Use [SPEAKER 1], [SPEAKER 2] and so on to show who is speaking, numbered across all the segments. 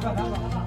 [SPEAKER 1] 拿吧，拿吧。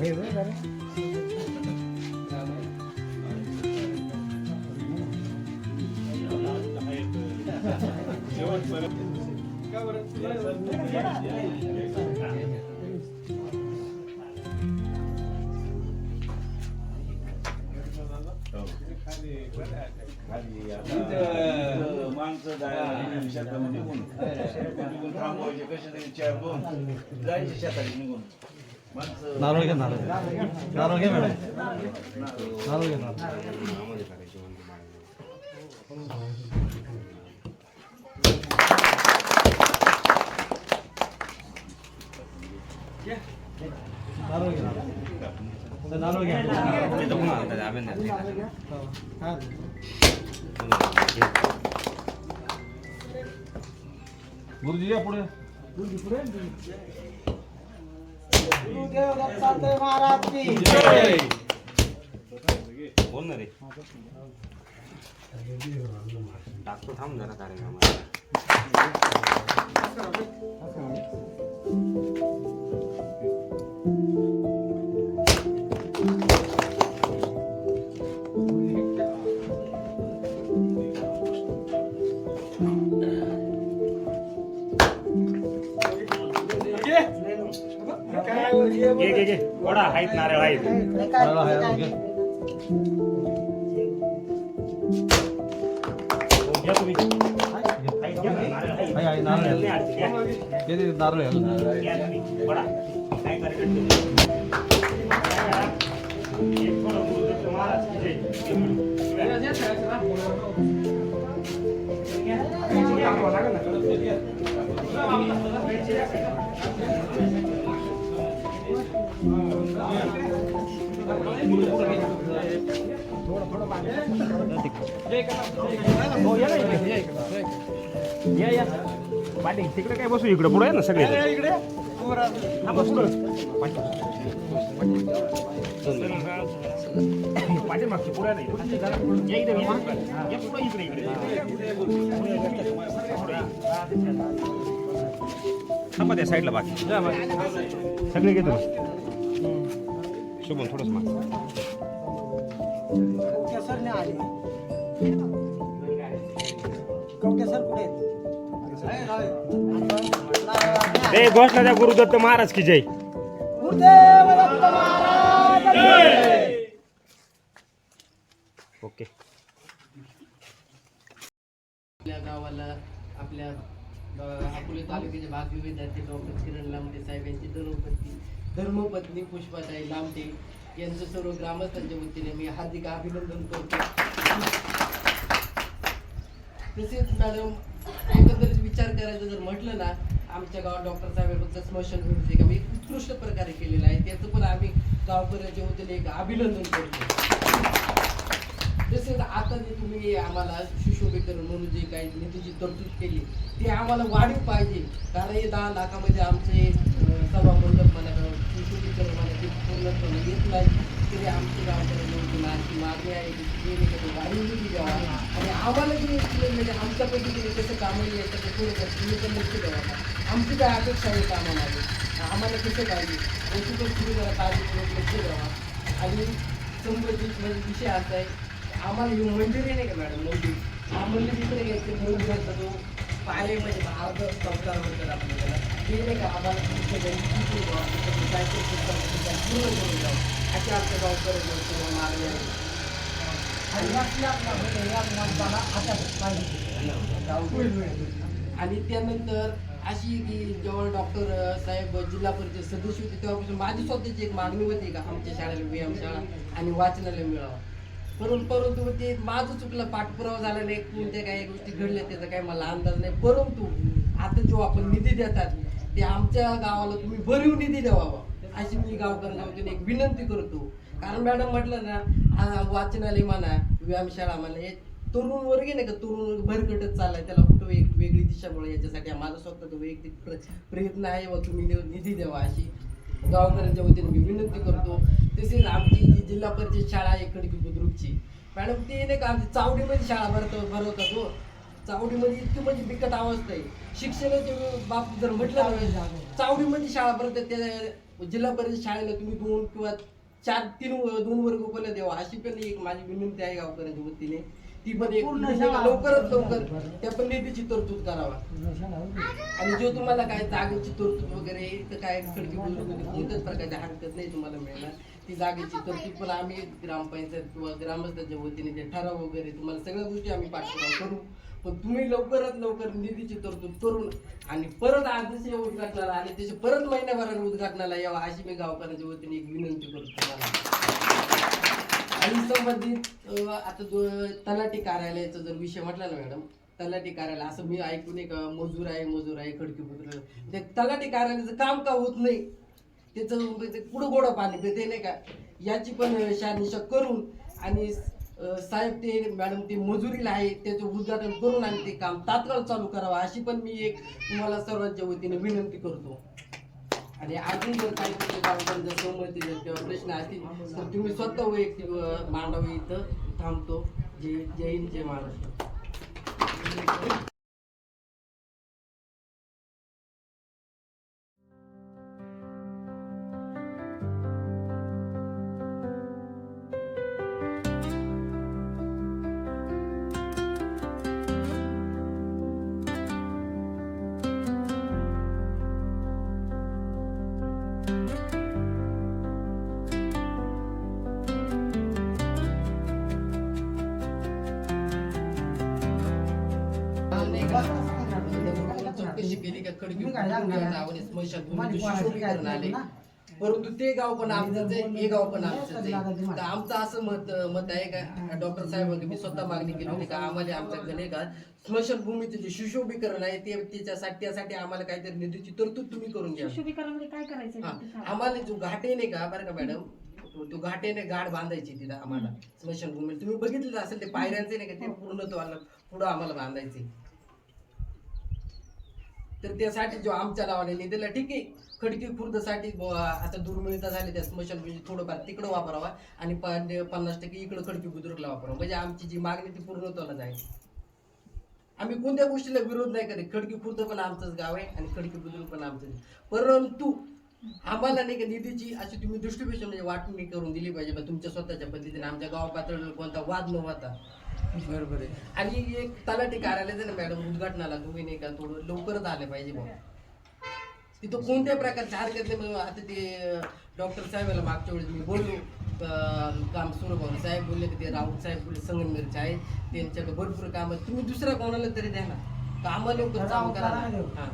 [SPEAKER 1] इथं माणसं जायला शेतामध्ये निघून निघून थांबवायचे कसे तरी चार दोन जायचे शेतात निघून माणसं
[SPEAKER 2] नारळ घ्या नारळ नारळ घ्या मॅडम नारळ घ्या नारळ नारळ घ्या नारळ. नारळ घ्या हा. गुरुजी या पुढे
[SPEAKER 3] बोल ना रे टाकतो थांब जरा कार्यक्रमात घे घे घे वडा आहेत नारळ आहेत
[SPEAKER 2] नारळ घ्या.
[SPEAKER 3] घ्या तुम्ही आहेत, घ्या ना, नारळ आहेत.
[SPEAKER 2] आहे, आहे, नारळ आहे.
[SPEAKER 3] नाही, घ्या.
[SPEAKER 2] ते ते नारळ आहे.
[SPEAKER 3] घ्या तुम्ही. वडा. काय कार्यक्रम एक वडा गुरुदत्त महाराज की जय. हो, या या या तिकडे काय बसू इकडे पुढे ना सगळे. हा मागची पुढे नाही इकडे इकडे. थांबा त्या साईडला बाकी. सगळे घेतो. शुभम थोडंच माग. घोषणा द्या गुरुदत्त महाराज की जय. ओके.
[SPEAKER 4] आपल्या गावाला आपल्या अकोले तालुक्याचे भाग्य विद्यार्थी डॉक्टर किरण लांबटे साहेब यांची धर्मपत्नी धर्मपत्नी पुष्पाताई लांबटे यांचं सर्व ग्रामस्थांच्या वतीने मी हार्दिक अभिनंदन करतो. तसेच मॅडम एकंदरीत विचार करायचा जर म्हटलं ना आमच्या गावात डॉक्टर साहेबांचं स्मशानभूमीचे काम एक उत्कृष्ट प्रकारे केलेलं आहे त्याचं पण आम्ही गावकऱ्याच्या वतीने एक अभिनंदन करतो. तसेच आता जे तुम्ही आम्हाला सुशोभीकरण म्हणून जे काही निधीची तरतूद केली ती आम्हाला वाढीव पाहिजे. कारण हे दहा लाखामध्ये आमचे म्हणा किंवा सुशोभीकरण म्हणा ते पूर्णपणे येत नाही तरी आमचे गावकऱ्यांनी आणखी मागणी आहे की ते वाढीव निधी द्यावा आणि आम्हाला जे म्हणजे आमच्या पद्धतीने कसं कामं यायचं ते थोडं तुम्ही पण लक्ष द्यावा आमची काय अपेक्षा आहे कामामध्ये आम्हाला कसं पाहिजे? याची पण तुम्ही जरा काळजीपूर्वक लक्ष द्यावा आणि संबंधित म्हणजे विषय असा आहे आम्हाला ही आहे नाही का मॅडम? मंदिर हा मंदिर इकडे घ्यायचं मंदिर असतं तो म्हणजे अर्ध संस्कार म्हणतात आपल्याला. ते नाही का आम्हाला तुमच्या घरी जिथे जावं, पूर्ण करून अशा आमच्या आणि आणि त्यानंतर अशी की जेव्हा डॉक्टर साहेब जिल्हा परिषद सदस्य होते तेव्हापासून माझी स्वतःची एक मागणी होती का आमच्या शाळेला व्यायामशाळा आणि वाचनालय मिळावं. परंतु परंतु ते माझं चुकलं पाठपुरावा झाला नाही कोणत्या काही गोष्टी घडल्या त्याचा काही मला अंदाज नाही. परंतु आता जो आपण निधी देतात ते आमच्या गावाला तुम्ही भरीव निधी द्यावा. अशी मी गावकऱ्यांच्या एक विनंती करतो. कारण मॅडम म्हटलं ना वाचनालय म्हणा व्यायामशाळा म्हणा हे तरुण वर्ग आहे ना का तरुण वर्ग भरकटच चाललाय. त्याला कुठं एक वेगळी दिशामुळे याच्यासाठी माझा स्वतःचा वैयक्तिक प्रयत्न आहे व तुम्ही निधी द्यावा अशी. गावकऱ्यांच्या वतीने मी विनंती करतो. तसेच आमची जी जिल्हा परिषद शाळा आहे खडकी बुद्रुकची. मॅडम ते नाही का आमची चावडीमध्ये शाळा भरतो भरवतात हो. चावडीमध्ये इतकी म्हणजे बिकट अवस्था आहे. शिक्षणाच्या बाबतीत जर म्हटलं ना चावडीमध्ये शाळा भरतात त्या जिल्हा परिषद शाळेला तुम्ही दोन किंवा चार तीन दोन वर्ग उपलब्ध द्यावा अशी पण एक माझी विनंती आहे गावकऱ्यांच्या वतीने. ती पण एक लवकरात लवकर त्या पण निधीची तरतूद करावा. आणि जो तुम्हाला काय जागेची तरतूद वगैरे तर काय खडकी कोणत्याच प्रकारची हरकत नाही तुम्हाला मिळणार. ती जागेची तरतूद पण आम्ही ग्रामपंचायत किंवा ग्रामस्थांच्या वतीने ते ठराव वगैरे तुम्हाला सगळ्या गोष्टी आम्ही पाठपुरावा करू. पण तुम्ही लवकरात लवकर निधीची तरतूद करून आणि परत आजचे उद्घाटनाला आणि त्याचे परत महिन्याभरात उद्घाटनाला यावा अशी मी गावकऱ्यांच्या वतीने एक विनंती करतो. तुम्हाला आणि संबंधित अं, आता जो तलाठी कार्यालयाचा जर विषय म्हटला ना मॅडम तलाठी कार्यालय असं मी ऐकून एक अं, मजूर आहे मजूर आहे खडकी पुत्र ते तलाठी कार्यालयाचं काम का होत नाही? त्याचं म्हणजे ते पुढं गोडं पाणी पिते नाही का? याची पण अं, शहानिशा करून आणि अं, साहेब ते मॅडम ते मजुरीला आहे त्याचं उद्घाटन करून आणि ते काम तात्काळ चालू करावं अशी पण मी एक तुम्हाला सर्वांच्या वतीने विनंती करतो. आणि अजून जर काही तुमच्या गावाकडे जर सहमती किंवा प्रश्न असतील तर तुम्ही स्वतः वैयक्तिक अं, मांडावे इथं थांबतो. जय जय हिंद जय महाराष्ट्र. सुशोभीकरण आले? परंतु ते गाव पण आमचंच आहे हे गाव पण आमचंच आहे. तर आमचं असं मत मत आहे का? डॉक्टर साहेब मी स्वतः मागणी केली होती का? आम्हाला आमच्या गणे का? स्मशानभूमीचं जे सुशोभीकरण आहे ते त्याच्यासाठी त्यासाठी आम्हाला काहीतरी निधीची तरतूद तुम्ही करून घ्या.
[SPEAKER 5] सुशोभीकरणामध्ये काय करायचं
[SPEAKER 4] हा,
[SPEAKER 5] नक्की सांगा.
[SPEAKER 4] आम्हाला जो घाटे नाही का बरं का मॅडम तो तो घाटेने गाड बांधायची तिथं आम्हाला. स्मशानभूमी तुम्ही बघितलं असेल ते पायऱ्यांचे नाही का ते पूर्ण तो आला- पुढं आम्हाला बांधायचे. तर त्यासाठी जो आमच्या नावाने निधीला ठीक आहे. खडकी खुर्दसाठी आता दुर्मिळता झाली त्या स्मशानभूमी म्हणजे थोडंफार तिकडं वापरावा आणि पन्नास टक्के इकडं खडकी बुद्रुकला वापरावा. म्हणजे आमची जी मागणी ती पूर्णत्वाला जाईल आम्ही कोणत्या गोष्टीला विरोध नाही करत. खडकी खुर्द पण आमचंच गाव आहे आणि खडकी बुद्रुक पण आमचंच परंतु आम्हाला नाही का निधीची अशी तुम्ही दृष्टिपेक्षा म्हणजे वाटणी करून दिली पाहिजे तुमच्या स्वतःच्या पद्धतीने. आमच्या गाव पातळीवर कोणता वाद न होता. बरोबर आहे. आणि एक तलाठी कार्यालयाचं ना मॅडम उद्घाटनाला तुम्ही नाही का थोडं लवकरच आले पाहिजे बा तिथं कोणत्या प्रकारचे हरकत नाही मग आता ते डॉक्टर साहेबाला मागच्या वेळेस मी बोललो. काम सुरू भाऊ साहेब बोलले की ते राऊत साहेब बोलले संगमनेरचे आहेत त्यांच्याकडे भरपूर काम आहेत. तुम्ही दुसऱ्या कोणाला तरी द्या ना. कामं लवकर चालू करा. हा.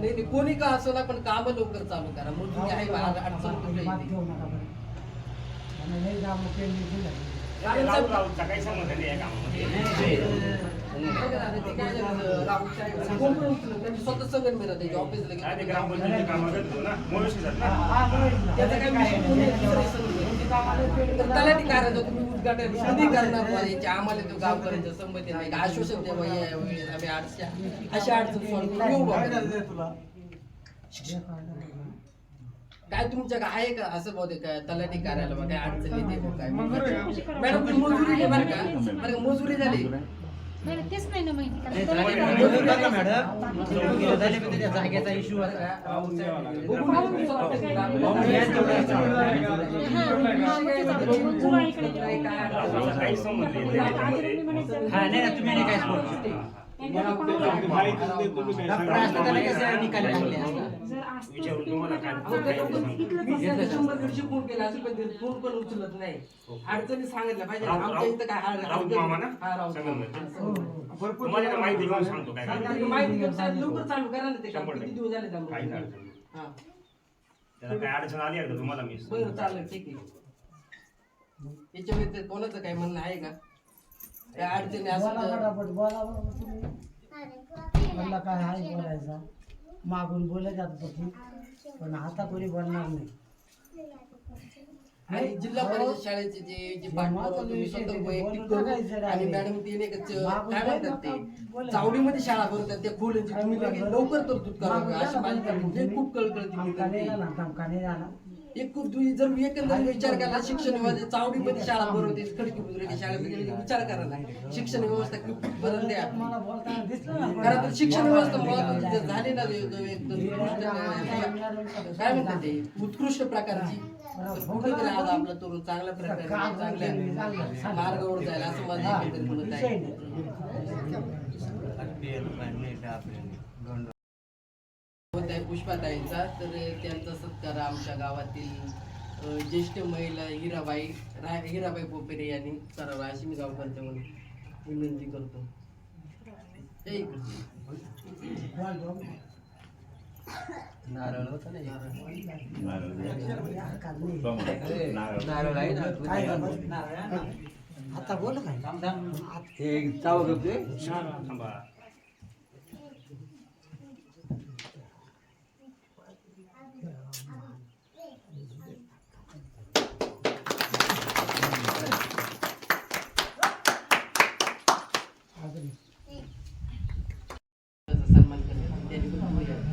[SPEAKER 4] नाही नाही, कोणी का असो ना पण काम लवकर चालू करा. मजुरी आहे बा, अडचण कुठे
[SPEAKER 3] राहुल राहुलचा काही संबंध नाही या कामामध्ये
[SPEAKER 4] स्वतः संगमनेरात त्याच्या ऑफिसला
[SPEAKER 3] काय ते
[SPEAKER 4] गेलो.
[SPEAKER 3] ग्रामपंचायतीची कामं करतो ना जात ना
[SPEAKER 4] त्याचा काही तलाठी तुम्ही उद्घाटन कधी करणार बा याची? आम्हाला तो गावकऱ्यांच्या संमती नाही. का आश्वासन द्यावं या वेळेस आम्ही अडचण अशी अडचण सॉल्व्ह काय तुमच्या काय आहे का असं बहुतेक काय तलाठी कार्यालय काय अडचण येते काय मॅडम तुम्ही मजुरी आहे बरं का बरं का मजुरी झाली
[SPEAKER 5] नाही, नाही, तेच नाही ना
[SPEAKER 2] जागेचा इश्यू.
[SPEAKER 5] हा, हा,
[SPEAKER 3] नाही
[SPEAKER 5] तुम्ही
[SPEAKER 2] हा नाही नाही, तुम्ही नाही काय बोलू शकत
[SPEAKER 3] काय काय-
[SPEAKER 4] फोन केला असेल पण फोन पण उचलत नाही. अडचणी सांगितल्या पाहिजे. आमच्या इथं काय हा-? हा. हा,
[SPEAKER 3] काय माहिती घेऊन सांगतो काय काय
[SPEAKER 4] माहिती घेऊन लवकर चालू करा ना ते किती. दिवस झाले. हा.
[SPEAKER 3] त्याला काय अडचण आली आहे का तुम्हाला मी
[SPEAKER 4] बरं चालेल ठीक आहे. याच्या व्यतिरिक्त कोणाचं काही म्हणणं आहे का? त्या अडचणी
[SPEAKER 6] बोला फटाफट बोला बाबा तुम्ही. मला काय आहे बोलायचा. मागून बोलत जात होती पण आता कोणी बोलणार नाही.
[SPEAKER 4] आणि जिल्हा परिषद शाळेचे जे जे पाठपुरावा तुम्ही स्वतः वैयक्तिक करून आणि मॅडम ते नाही का च- काय म्हणतात ते? चावडीमध्ये शाळा त्या खोल्यांची तुम्ही लगेच लवकर तरतूद करावी अशी माझी. हे खूप कळकळती
[SPEAKER 6] धमका नाही नाही जाणार.
[SPEAKER 4] एक खूप तुम्ही जर एकंदर विचार केला शिक्षण व्यवस्था चावडीमध्ये शाळा भरवते खडकी बुजुर्गी शाळेमध्ये विचार करा ना शिक्षण व्यवस्था खूप बदल द्या
[SPEAKER 6] मला बोलताना दिसलं ना
[SPEAKER 4] कारण तर शिक्षण व्यवस्था महत्वाची जर झाली ना काय म्हणतात ते? उत्कृष्ट प्रकारची. तर कुठेतरी आज आपला तरुण चांगल्या प्रकारे चांगल्या मार्गावर जाईल असं माझं एकंदरीत
[SPEAKER 6] विषय
[SPEAKER 4] आहे होत आहे पुष्पाताईंचा तर त्यांचा सत्कार आमच्या गावातील ज्येष्ठ महिला हिराबाई रा हिराबाई पोपेरे यांनी करावा अशी मी गावकरच्या म्हणून विनंती करतो. नारळ होता ना
[SPEAKER 6] काय झालं? आता बोल काय
[SPEAKER 3] थांबा
[SPEAKER 4] त्याचा सन्मान करतो त्यांनी पण पुढे यावं.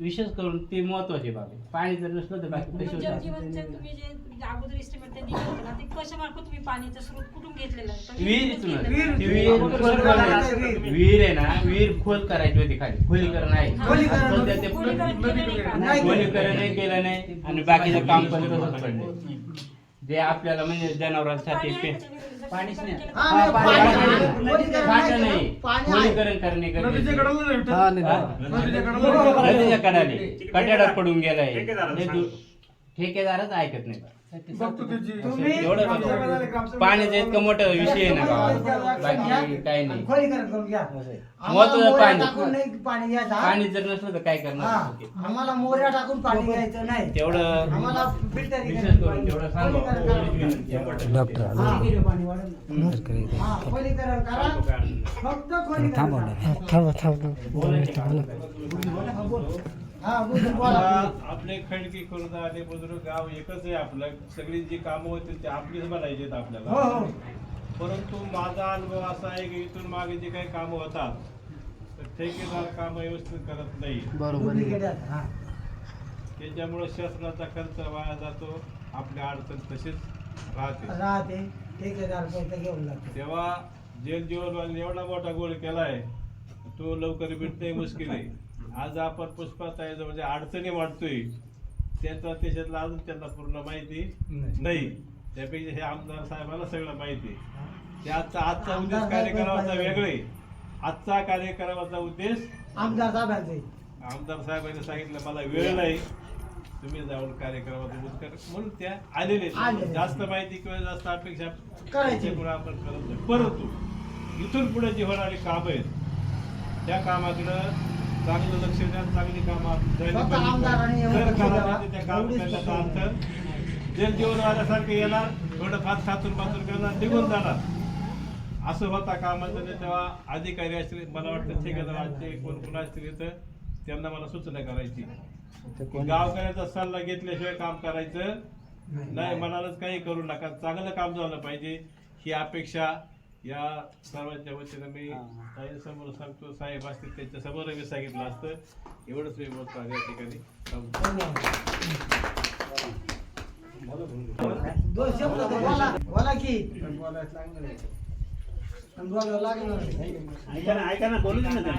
[SPEAKER 7] विशेष करून ते महत्त्वाचे बाब आहे. पाणी जर नसलं तर बाकी कशी
[SPEAKER 5] जल
[SPEAKER 7] होणार?
[SPEAKER 5] जीवनचे तुम्ही जे अगोदर एस्टिमेट ते दिलं होतं ना ते कशामार्फत तुम्ही स्रोत कुठून घेतलेला? आहे?
[SPEAKER 7] ती विहीर खोल करायची. विहीर आहे ना विहीर खोल करायची होती खाली. खोलीकरण आहे.
[SPEAKER 6] खोलीकरण
[SPEAKER 7] सध्या ते
[SPEAKER 5] खोलीकरण केलं नाही का?
[SPEAKER 6] नाही केलं.
[SPEAKER 7] खोलीकरणही केलं नाही. आणि बाकीचं काम पण तसंच पडलं जे आपल्याला म्हणजे जनावरांसाठी पे-? पाणीच नाही.
[SPEAKER 6] हा,
[SPEAKER 7] पाणी
[SPEAKER 6] पाणी.
[SPEAKER 7] पाणी
[SPEAKER 6] आहे.
[SPEAKER 7] खोलीकरण करणे गरजेचं आहे.
[SPEAKER 6] हा, नाही.
[SPEAKER 7] हा? नदीच्या कडाने कट्याडात पडून गेलाय लय दूर- ठेकेदारच ऐकत नाही
[SPEAKER 6] तुम्ही
[SPEAKER 7] एवढं बघा. पाण्याचा इतकं मोठा विषय आहे ना बाकी काही नाही.
[SPEAKER 6] खोलीकरण करून घ्या.
[SPEAKER 7] महत्वाचं पाणी.
[SPEAKER 6] नाही पाणी घ्यायचं?
[SPEAKER 7] पाणी जर नसलं तर काय करणार?
[SPEAKER 6] आम्हाला मोऱ्या टाकून पाणी घ्यायचं नाही.
[SPEAKER 7] तेवढं
[SPEAKER 6] आम्हाला फिल्टर
[SPEAKER 7] विशेष करून तेवढं सांगा.
[SPEAKER 6] फक्त खोलीकरण बोल, बोला.
[SPEAKER 8] आपले खडकी खुर्द आणि बुजुर्ग गाव एकच आहे आपलं. सगळी जी कामं होतील ते आपलीच बनायची आहेत
[SPEAKER 6] हो
[SPEAKER 8] आपल्याला
[SPEAKER 6] हो.
[SPEAKER 8] परंतु माझा अनुभव असा आहे की इथून मागे जे काही कामं होतात तर ठेकेदार कामं व्यवस्थित करत नाही.
[SPEAKER 6] हा.
[SPEAKER 8] त्याच्यामुळे शासनाचा खर्च वाया जातो आपल्या अडचण तशीच राहते.
[SPEAKER 6] राहते. ठेकेदार पैसे घेऊन लागते
[SPEAKER 8] तेव्हा जेल जीवनवाले एवढा मोठा गोळ केलाय तो लवकर भेटणे मुश्किल आहे. आज आपण पुष्पात आहे म्हणजे अडचणी वाटतोय त्याचा त्याच्यातला अजून त्यांना पूर्ण माहिती नाही. त्यापेक्षा हे आमदार साहेबांना सगळं माहिती आहे. ते आजचा आजचा उद्देश कार्यक्रमाचा वेगळे. आजचा कार्यक्रमाचा उद्देश
[SPEAKER 6] आमदार साहेबांचे.
[SPEAKER 8] आमदार साहेबांनी सांगितलं मला वेळ नाही. तुम्ही जाऊन कार्यक्रमाचा उद्घाटन म्हणून त्या आलेले. जास्त माहिती किंवा जास्त अपेक्षा
[SPEAKER 6] करायची.
[SPEAKER 8] आपण करत नाही. परंतु इथून पुढे जी होणारी कामं आहेत त्या कामाकडं चांगलं लक्ष द्या चांगली कामं झाली
[SPEAKER 6] फक्त
[SPEAKER 8] पाहिजे.
[SPEAKER 6] आमदारांनी एवढं
[SPEAKER 8] जर
[SPEAKER 6] लक्ष
[SPEAKER 8] करा
[SPEAKER 6] द्यावं,
[SPEAKER 8] नाही तर त्या काम
[SPEAKER 6] एवढीच
[SPEAKER 8] करण्याचा
[SPEAKER 6] गोष्ट
[SPEAKER 8] अर्थ जेल जीवन आल्यासारखं येणार थोडं फार खातून पातून करणार निघून जाणार. असं होता कामाचं नाही तेव्हा अधिकारी असतील मला वाटतं ठेकेदारांचे कोण कोण असतील इथं त्यांना मला सूचना करायची. की गावकऱ्याचा सल्ला घेतल्याशिवाय काम करायचं नाही मनालाच काही करू नका. चांगलं काम झालं पाहिजे. ही अपेक्षा या सर्वांच्या वतीनं मी समोर सांगतो साहेब असतील त्यांच्यासमोर मी सांगितलं असतं एवढंच मी बोलतो आहे या ठिकाणी
[SPEAKER 6] बोला की लागणार.
[SPEAKER 3] ऐका ना ना.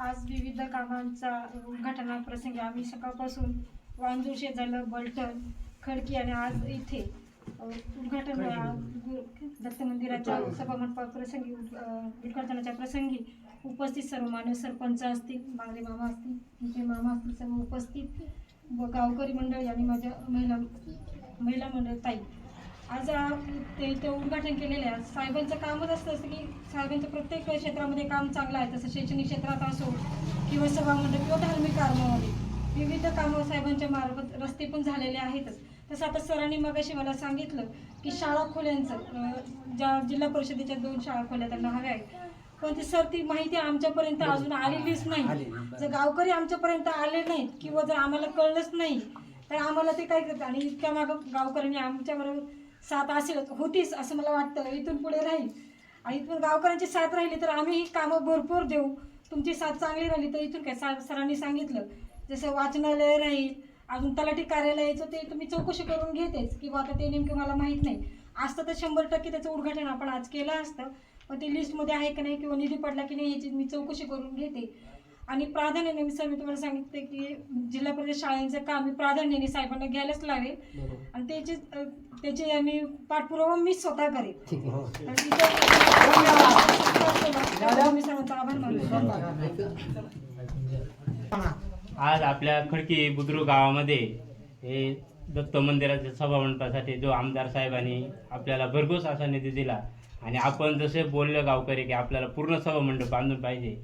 [SPEAKER 5] आज विविध कामांचा उद्घाटना प्रसंगी आम्ही सकाळपासून वांजूर शेजारला बलटण खडकी आणि आज इथे अ, उद्घाटन दत्त मंदिराच्या सभामंडपा प्रसंगी उद्घाटनाच्या प्रसंगी उपस्थित सर्व मान्य सरपंच असतील बांगरे मामा असतील मामा असतील सर्व उपस्थित व गावकरी मंडळी आणि माझ्या महिला महिला मंडळ ताई. आज ते इथं उद्घाटन केलेलं आहे. साहेबांचं कामच असतं असं की साहेबांचं प्रत्येक क्षेत्रामध्ये काम चांगलं आहे. तसं शैक्षणिक क्षेत्रात असो किंवा सभामंडळ किंवा धार्मिक कामामध्ये विविध कामं साहेबांच्या मार्फत रस्ते पण झालेले आहेतच. तसं आता सरांनी मगाशी मला सांगितलं की शाळा खोल्यांचं ज्या जिल्हा परिषदेच्या दोन शाळा खोल्या त्यांना हव्या आहेत. पण ती सर ती माहिती आमच्यापर्यंत अजून आलेलीच नाही. जर गावकरी आमच्यापर्यंत आले नाहीत किंवा जर आम्हाला कळलंच नाही तर आम्हाला ते काय करतं आणि इतक्या मागं गावकऱ्यांनी आमच्याबरोबर साथ असेल होतीच असं मला वाटतं. इथून पुढे राहील. आणि इथून गावकऱ्यांची साथ राहिली तर आम्ही ही कामं भरपूर देऊ. तुमची साथ चांगली राहिली तर इथून काय? सा सरांनी सांगितलं. जसं वाचनालय राहील अजून तलाठी कार्यालयाचं ते तुम्ही चौकशी करून घेतेच किंवा आता ते नेमकं मला माहीत नाही. असतं तर शंभर टक्के त्याचं उद्घाटन आपण आज केलं असतं पण ते लिस्टमध्ये आहे की नाही किंवा निधी पडला की नाही याची मी चौकशी करून घेते. आणि प्राधान्याने मी सर मी तुम्हाला सांगितलं की जिल्हा परिषद शाळांचं काम मी प्राधान्याने साहेबांना घ्यायलाच लावेल. आणि त्याची त्याची आम्ही पाठपुरावा मी स्वतः करेन सर्वांचा आभार मानतो.
[SPEAKER 7] आज आपल्या खडकी बुद्रुक गावामध्ये हे दत्त मंदिराच्या सभामंडपासाठी जो आमदार साहेबांनी आपल्याला भरघोस असा निधी दिला आणि आपण जसे बोललं गावकरी की आपल्याला पूर्ण सभामंडप बांधून पाहिजे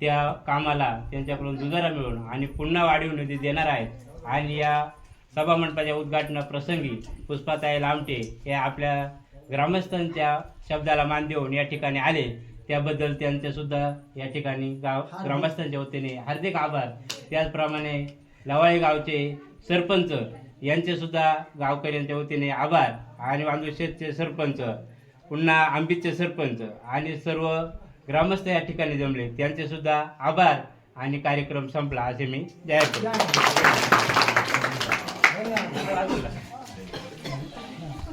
[SPEAKER 7] त्या कामाला त्यांच्याकडून दुजारा मिळवून आणि पुन्हा वाढीव निधी देणार आहेत. आणि या सभामंडपाच्या उद्घाटनाप्रसंगी पुष्पाताई लामटे हे आपल्या ग्रामस्थांच्या शब्दाला मान देऊन या ठिकाणी आले. त्याबद्दल त्यांचे सुद्धा या ठिकाणी गाव ग्रामस्थांच्या वतीने हार्दिक आभार. त्याचप्रमाणे लवाळी गावचे सरपंच यांचे सुद्धा गावकऱ्यांच्या वतीने आभार आणि वांदुशेतचे सरपंच पुन्हा आंबीचे सरपंच आणि सर्व ग्रामस्थ या ठिकाणी जमले त्यांचे सुद्धा आभार आणि कार्यक्रम संपला असे मी जाहीर करतो